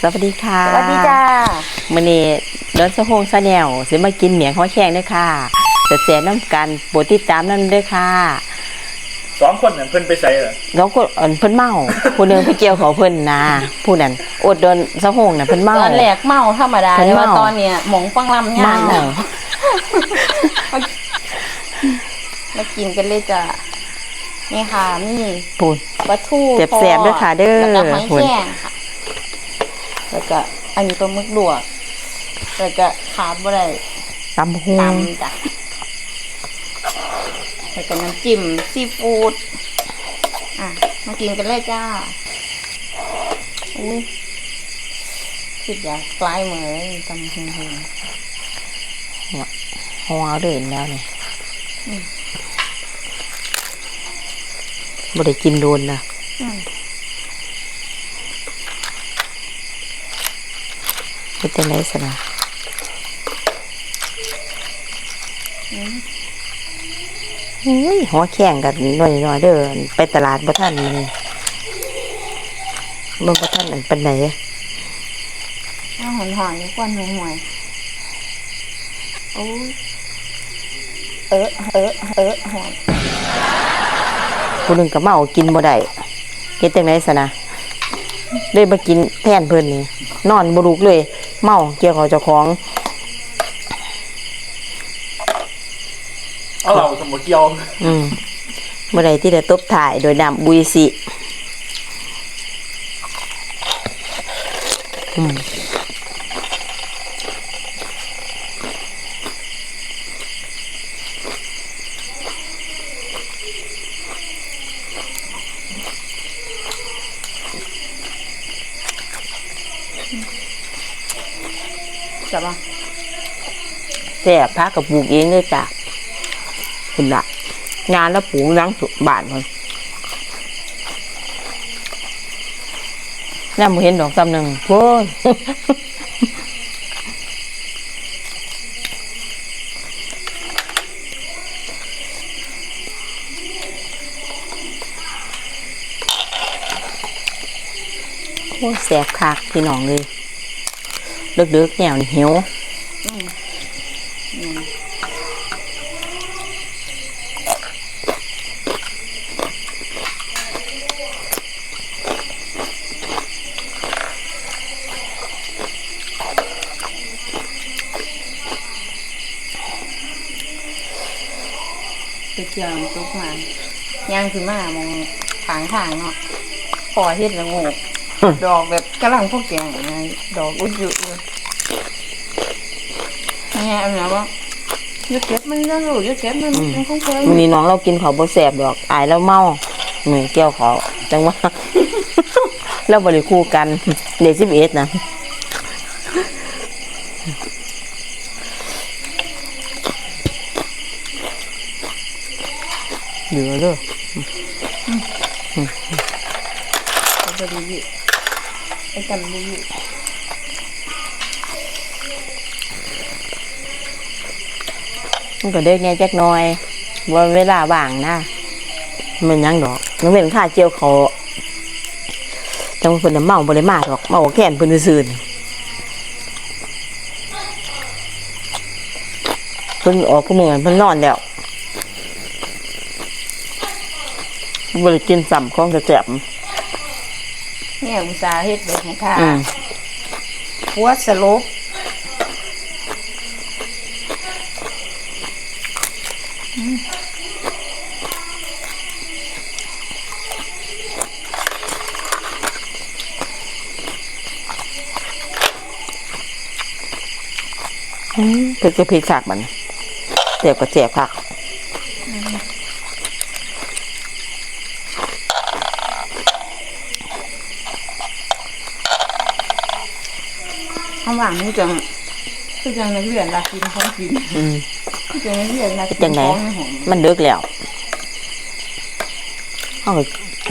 สวัสดีค่ะสวัสดีจ้ามื้อนี้เดินสะโพงซะแนวสิมากินเหมียงหัวแข้งด้วยค่ะจะแสน้ำกันโปรดติดตามนั่นด้วยค่ะสองคนน่ะเพิ่นไปใส่เหรอแล้วก็เอิ่นเพิ่นเมาผู้หนึงไปเกี่ยวเขาเพิ่นนะผู้นั้นอดเดินสะโพงน่ะเพิ่นเมาตอนแรกเมาธรรมดาเพิ่นแต่ว่าเมาตอนเนี้ยหมองฟังลำย่างเมามากินกันเลยจ้ะนี่ค่ะมีพูดปลาทูเจ็บแสบด้วยค่ะเด้อแล้วก็หอยหุ่นแข้งค่ะ แล้วก็อันนี้ปลาหมึกลวกแล้วก็ขาดบ่ได้ตำหูตำจ้ะแล้วก็น้ำจิ้มซีฟู้ดอะมากินกันเลยจ้าอุ้ยคิดอยากปลายเหมือนตำหงหงหัวเอาเดินแล้วนี่อืมบ่ได้กินโดนนะ อืม เป็นจังได๋ซะนะอืมอุ้ยหัวแข้งกันหน่อยๆเด้อไปตลาดบ่ทันมื้อนี้บ่บ่ทันอันปานใดถ้าหอนหอนๆควันหวยหวยโอ้ยเออเออเออหอนผู้หนึงก็เมากินบ่ได้เฮ็ดจังได๋ซะนะเลยมากินแทนเพิ่นนี่นอนบ่ลุกเลย เมาเกี่ยวกับเจ้าของเอาเราสมบูเกี่ยว อืมเมื่อไรที่ได้ตบถ่ายโดยนำบุยสิ อืม ซ่บพากับปลูกเองเลยจ้ะคุณละงานแล้วปลูกล้างสุบานมันน่ามเห็นดอกตำหนึ่งโว้ยโอ้แสบคักพี่น้องเลยเดึกๆแนวนี่หิว เกี่ยวน้ำซุปมาย่างคือมามองขางทางเนาะพอเฮ็ดละโงกดอกแบบกำลังพวกแกงไงดอกอุดอยู่เลยนี่ยเอาแล้วว่าอย่าเก็บมันนะลูกอย่าเก็บมันมันคงเคยวันนี้น้องเรากินเขาบ่แสบดอกอายแล้วเมาเหมือนเกี่ยวเขาจังว่าเราบริคู่กันเด็กสิบเอ็ดนะ เหลือเลยเอาไปดีอยู่ไอ้จำดีอยู่มันก็เด็กแน่จักน่อยว่าเวลาว่างนะมันยังดอกมันเป็นข้าเจียวเขาจังว่าเพิ่นเมาบ่ได้มาดอกเมาแค่นเพิ่นซื่อนเพิ่นออกผู้มือเพิ่นนอนแล้ว บ่ได้กินซ้ำของจะแซ่บเนี่ยอุตส่าห์เฮ็ดแบบให้ค่ะอืมหัวสลบอืมอืมเผ็ดก็เผ็ดคักมันเจ็บก็เจ็บคัก ข้างหลังนี่จังคือจังนักเรียนรักกินของกินอืมคือจังนักเรียนรักกินจังไหนของในห้องมันเดึกแล้วเขาก็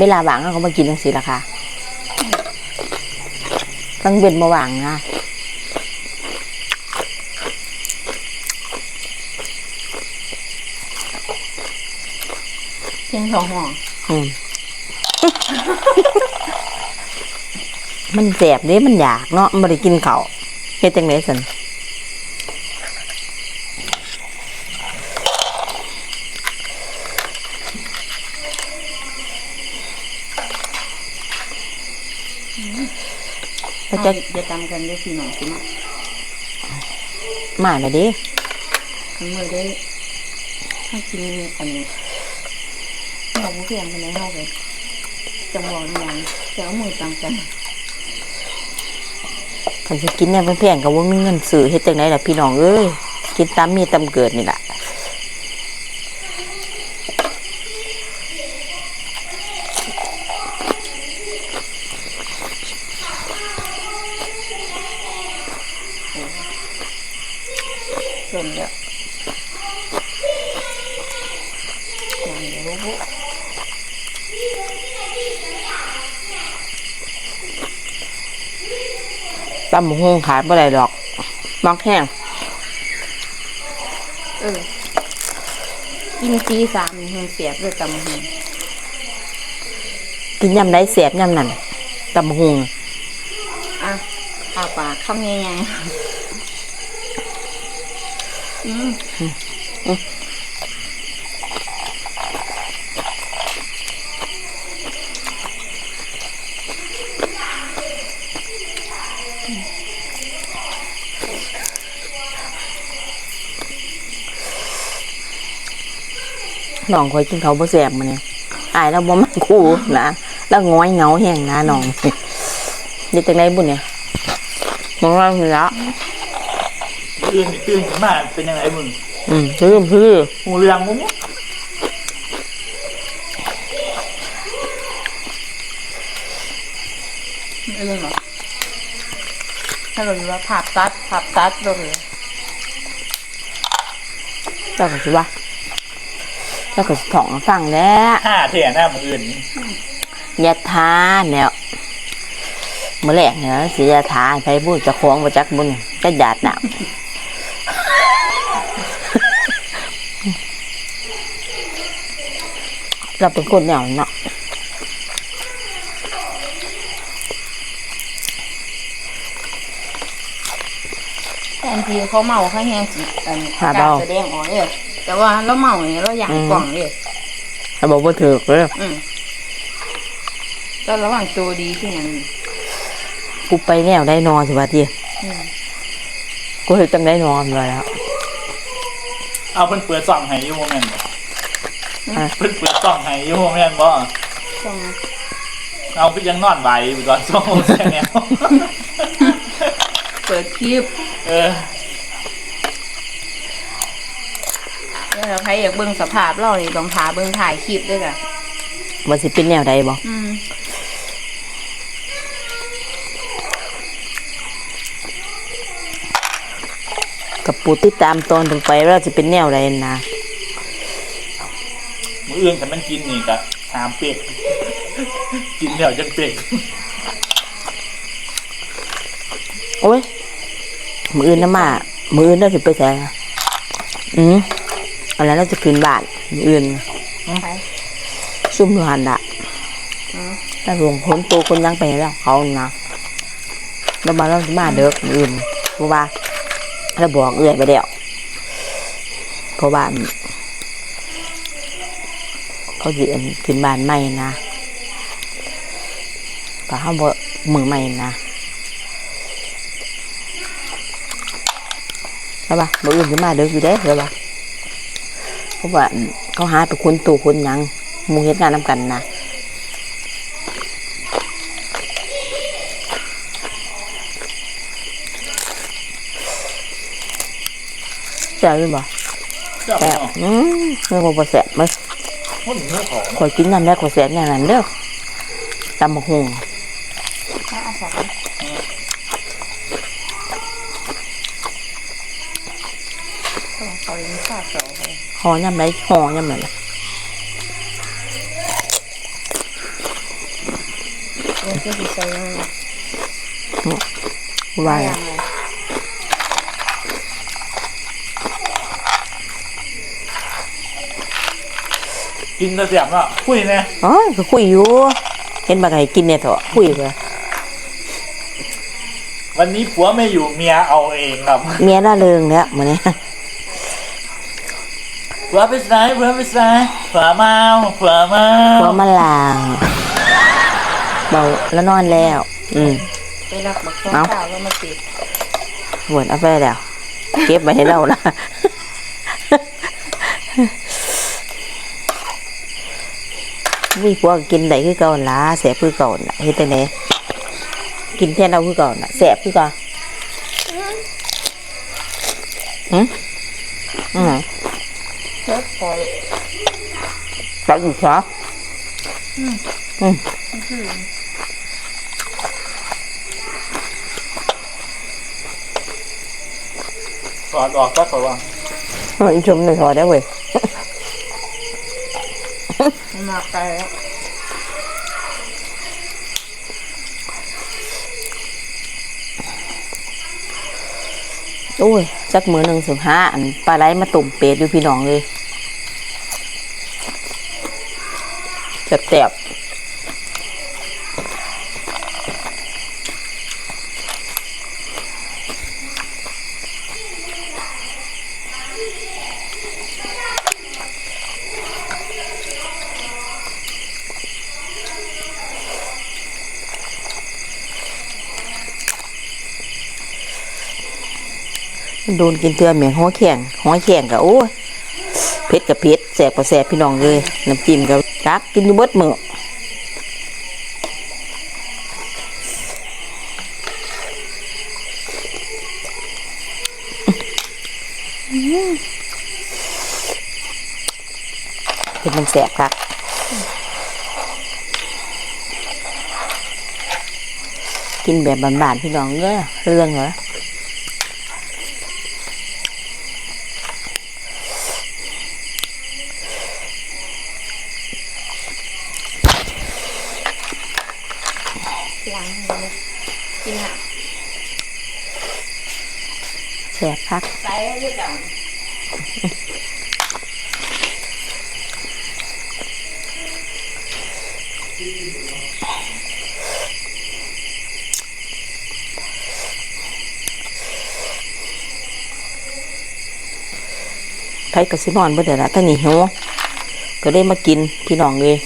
เวลาว่างเขาก็มากินจังซี่ล่ะค่ะตั้งเว้นบ่ว่างนะเพียงสองห้องอืมมันแสบเด้มันอยากเนาะมันบ่ได้กินข้าวเฮ็ดจังไดซั่นเอาก็จะจะตำกันได้พี่น้องพี่น้องมาแล้วเด้ทั้งมือได้ให้กินอันนี้เราผู้เพียงกันในห้องเลยจังหวะนี้ยังจะเอามือตำกัน คันจะกินเนี่ยแพงๆก็บ่มีเงินซื้อเฮ็ดจังไดล่ะพี่น้องเอ้ยกินตามมีตามเกิดนี่แหละ ส่วนแล้วอย่างเดียวบุ ตำบักหุ่งขายบ่ได้ดอก มักแห้งเออกินจีสามนี่มันเสียบด้วยตำหูกินยำได้แสบยำนั่นตำบักหุ่งอะข้าวปลากข้าวใหญ่ๆอืม น้องคอยกินเขาวบ่แสบมาเนี่ยอายแล้วบ่มาคู่นะแล้วง้อยเหงาแห้งนะน้องเด็ดจังไดบุญเนี่ยมองว่าคือละตื่นตื่นขึ้นมาเป็นยังไงมึงอืมซื้อซื้อหูเรืองมุ้งไม่รู้หรอถ้าเรารู้ว่าผับตัดผับตัดเราเลยเจ้าก็สิว่า เจ้าก็สิถองฟังแล้วห้าเท่ยหน้ามืออื่นยาทาเนี่ยมื่อแรกเนี่ยสิยาทาให้ไปบุญจะคล้องมาจักบุญจะหยาดหนาวเราเป็นคนแนวเนาะแทนทีเขาเมาเขาแห้งสิอันการแสดงออกเลย แต่ว่าเราเมาเนี่ยเราอยากกล่องเลยถ้าบอกว่าถือเลยอืมก็ระหว่างตัวดีที่ยังกูไปแนวได้นอนสิบาทีอืมกูเห็นจังได้นอนเลยแล้วเอาเพิ่นเปิดซ่องให้อยูโมแมนบ่อะเพิ่นเปิดซ่องให้อยูโมแมนบ่ต้องเอาก็ยังนอนไหวอยู่ตอนซ่องแช่แนวเปิดคลิป เออ แล้วใครอยากเบิ่งสภาพเรานี่ต้องพาเบิ่งถ่ายคลิปด้วยจ้ะว่าสิเป็นแนวใดบ่อืมกับปูติดตามตอนถึงไปว่าจะเป็นแนวใดนะมืออื่นถ้ามันกินนี่ก็หามเป็กกินเดี๋ยวจังเป็กโอ้ยมืออื่นนะมามืออื่นน่าจะไปแสงอืม อะไรน่าจะคืนบ้านอื่นซุ่มอาหันดะอืมถ้าหลวงพ้นตัวคนยังไปแล้วเขานะแล้วมาแล้วมาเด็กมืออื่นเพราะว่าเราบอกเอื่อยไปแล้วเพราะว่าเขาเอิ้นขึ้นบ้านใหม่นะก็เขาบอกมือใหม่นะใช่ปะมืออื่นจะมาเด็กอยู่ได้ใช่ปะ เพราะว่าเขาหาไปคนตัวคนหยังหมูเฮ็ดงานนำกันนะแซ่บอยู่บ่เจ้าแซ่บเนาะอืมมันก็บ่แซ่บมั้ยมันเนื้อของข่อยกินน้ำแล้วข่อยแซ่บอย่างนั้นเด้อตำบักหุ่ง ถ้าอาศัยต้องคอยมีข้าวเสาเลย ห่อยำไรห่อยำไรล่ะเรื่องที่ดีใจมากว่าอย่างไรกินแตะเสียบเนาะคุยแน่อ๋อก็คุยอยู่ เห็นบ่าไก่กินเนี่ยเถอะคุยเถอะวันนี้ผัวไม่อยู่เมียเอาเองครับ เมียละเริงแล้วมื้อนี้ ผัวไปไหนผัวไปไหนผัวเมาผัวเมาหัวมาลางเบาแล้วนอนแล้ว อืม ไปรับบักส้มเอ้าข้าวแล้วมาติดหวนเอาไปแล้ว เก็บไว้ให้เรานะมีพวกกินได้คือเก่าหั่นล่ะแสบคือเก่าน่ะเฮ็ดจังไดกินแทนเราคือเก่าน่ะแสบคือเก่าหืมอืม เลิกปล่อยตักอีกซะอืมกอดออกก็ตัวเอาอีชมหน่อยพอได้เว้ยมันมาไกลแล้วโอ้ยจักมือหนึ่งสิบห้าอันปลาไหลมาตุ่มเป็ดอยู่พี่น้องเลย แสบโดนกินเตือนเหม็นหัวแข็งหัวแข็งกับโอ้เผ็ดกับเผ็ดแสบกับแสบพี่น้องเลยน้ำจิ้มกับ กักกินอยู่เบิดมือเป็นมันแสบครับกินแบบบานๆพี่น้องเด้อเรื่องเหรอ ล้างมือเลยกินอะ แสบคัก ใส่ให้ด้วยกัน ไผกับสินอนเบ่เดี๋ยวละแต่นี่หิวก็ได้มากินพี่น้องเลย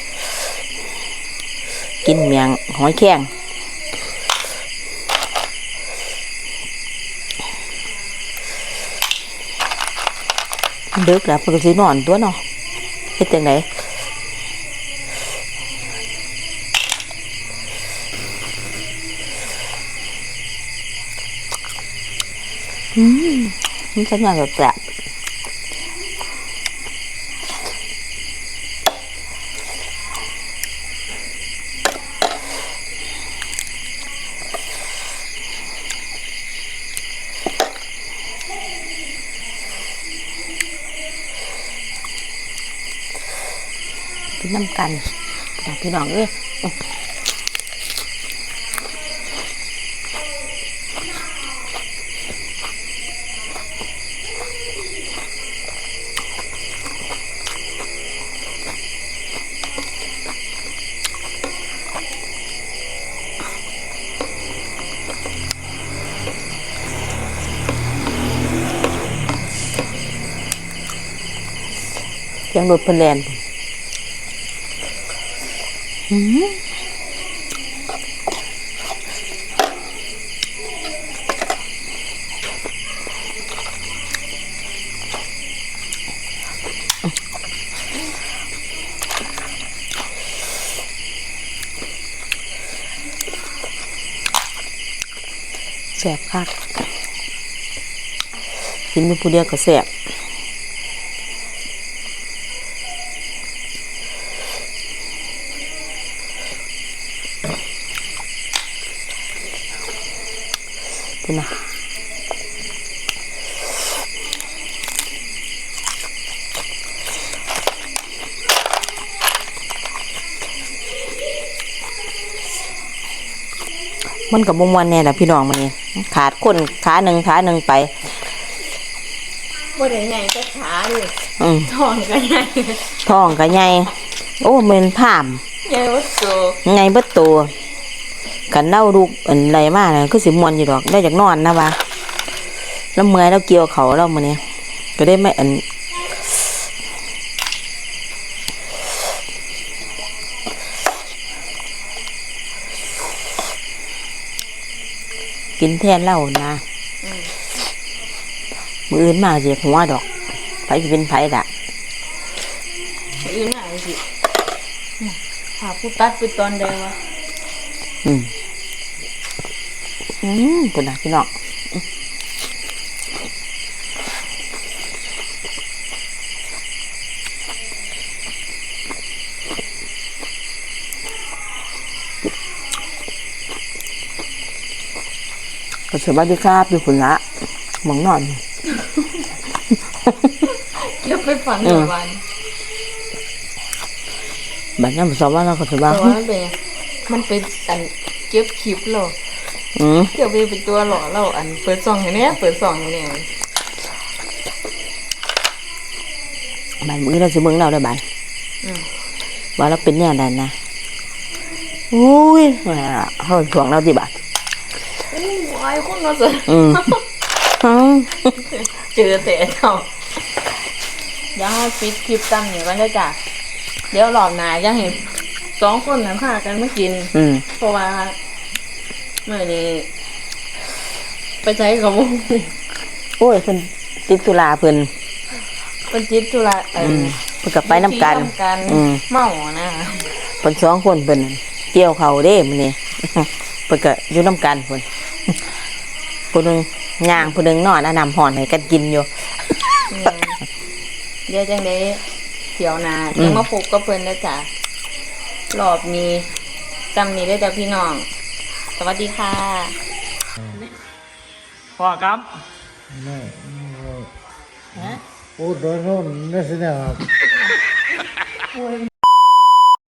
กินเมียงหอยแข้งดึกแล้วเพิ่นก็สินอนตัวเนาะเฮ็ดจังไดอืมมันสัญญาณแบบแปลก กันจากพี่น้องเอ้ยเสียงรถเพนแลน อื้อหือแสบคักกินอยู่ผู้เดียวก็แสบ คุณนะมันกับบมวันเนี่ยแหละพี่น้องมันนี่ขาดคนขาหนึ่งขาหนึ่งไปบ่ได้ใหญ่ก็ขาดิอืมท้องก็ใหญ่ท้องก็ใหญ่โอ้มันผ่ามใหญ่วัดโตใหญ่เบิดตัว กันเล่าลูกอันไรมาน่ะคือสิมวนอยู่ดอกได้จากนอนนะวะแล้วเมื่อยแล้วเกี่ยวเขาแล้วมื้อนี้ก็ได้ไม่อันกินแทนเหล้านะมืออื่นมาเสียหัวดอกไผจะเป็นไผละอื่นไหนสิหาผู้ตัดไปตอนใดวะ อืม อืมคุณนะพี่น้องก็สวัสดีครับอยู่คุณละมองนอนเก็บไปฝันหนึ่งวันแบัดนี้ผมสอบว่าเราก็ถือว่าแต่ว่ามันเป็นมันเป็นอันเก็บคลิปเรา อืมเดี๋ยวไปเป็นตัวหล่อเราอันเปิดซองให้แน่เปิดซองให้แน่บัดมือเราสิเบิ่งเราได้บัดอืมว่าเราเป็นแน่ใดนะอุ้ยแหมเขาถ่วงเราสิบัดโอ้ยคนเราจะอืมอืมเจอแต่เขาเดี๋ยวเราปิดคลิปตั้งอยู่กันได้อจ้ะเดี๋ยวหลอบหนาจะเห็นสองคนนั้นพากันมากินอืมเพราะว่า เมื่อนี้ไปใช้กับวงโอ้ยเพิ่นติดตุลาเพิ่นเป็นจิตธุระเออือมเพิ่นก็ไปน้ำกัน ที่ำกันอืม เมานะเพิ่นสองคนเพิ่นนั่นเกี่ยวเขาเด้มื้อนี้ เพิ่นก็อยู่น้ำกันเพิ่นผู้หนึงย่างผู้หนึงนอนเอาน้ำห่อนให้กันกินอยู่เนี่ยเดี๋ยวจังได้เที่ยวหนาอืม ยังมาพบกับเพิ่นนะจ๊ะรอบนี้จำนี้ได้แต่พี่น้อง สวัสดีค่ะพ่อครับไม่ไม่โอ้โดนโน่นนี่สิเนี่ยครับ